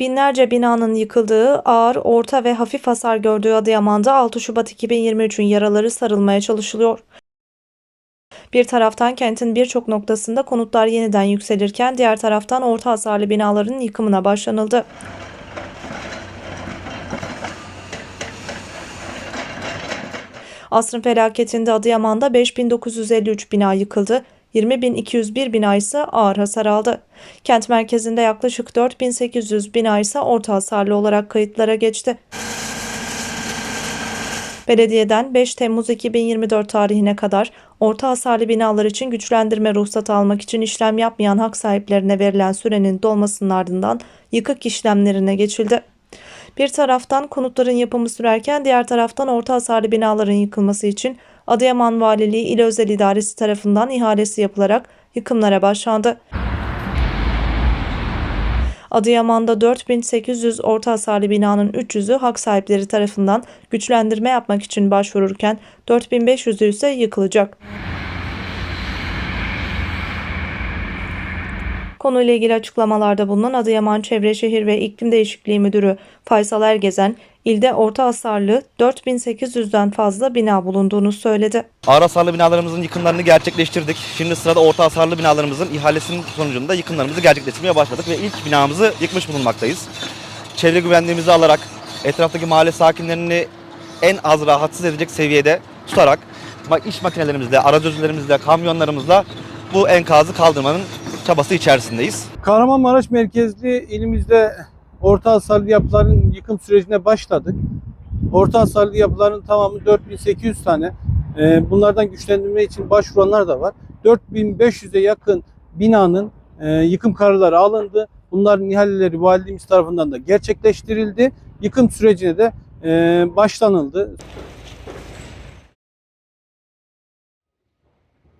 Binlerce binanın yıkıldığı, ağır, orta ve hafif hasar gördüğü Adıyaman'da 6 Şubat 2023'ün yaraları sarılmaya çalışılıyor. Bir taraftan kentin birçok noktasında konutlar yeniden yükselirken diğer taraftan orta hasarlı binaların yıkımına başlanıldı. Asrın felaketinde Adıyaman'da 5953 bina yıkıldı. 20.201 bina ise ağır hasar aldı. Kent merkezinde yaklaşık 4800 bina ise orta hasarlı olarak kayıtlara geçti. Belediyeden 5 Temmuz 2024 tarihine kadar orta hasarlı binalar için güçlendirme ruhsatı almak için işlem yapmayan hak sahiplerine verilen sürenin dolmasının ardından yıkık işlemlerine geçildi. Bir taraftan konutların yapımı sürerken diğer taraftan orta hasarlı binaların yıkılması için Adıyaman Valiliği İl Özel İdaresi tarafından ihalesi yapılarak yıkımlara başlandı. Adıyaman'da 4800 orta hasarlı binanın 300'ü hak sahipleri tarafından güçlendirme yapmak için başvururken 4500'ü ise yıkılacak. Konuyla ilgili açıklamalarda bulunan Adıyaman Çevre Şehir ve İklim Değişikliği Müdürü Faysal Ergezen, ilde orta hasarlı 4800'den fazla bina bulunduğunu söyledi. Ağır hasarlı binalarımızın yıkımlarını gerçekleştirdik. Şimdi sırada orta hasarlı binalarımızın ihalesinin sonucunda yıkımlarımızı gerçekleştirmeye başladık ve ilk binamızı yıkmış bulunmaktayız. Çevre güvenliğimizi alarak etraftaki mahalle sakinlerini en az rahatsız edecek seviyede tutarak iş makinelerimizle, arazözlerimizle, kamyonlarımızla bu enkazı kaldırmanın çabası içerisindeyiz. Kahramanmaraş merkezli ilimizde orta hasarlı yapıların yıkım sürecine başladık. Orta hasarlı yapıların tamamı 4800 tane. Ee, Bunlardan güçlendirme için başvuranlar da var. 4500'e yakın binanın e, yıkım kararları alındı. Bunların ihaleleri valiliğimiz tarafından da gerçekleştirildi. Yıkım sürecine de e, başlanıldı.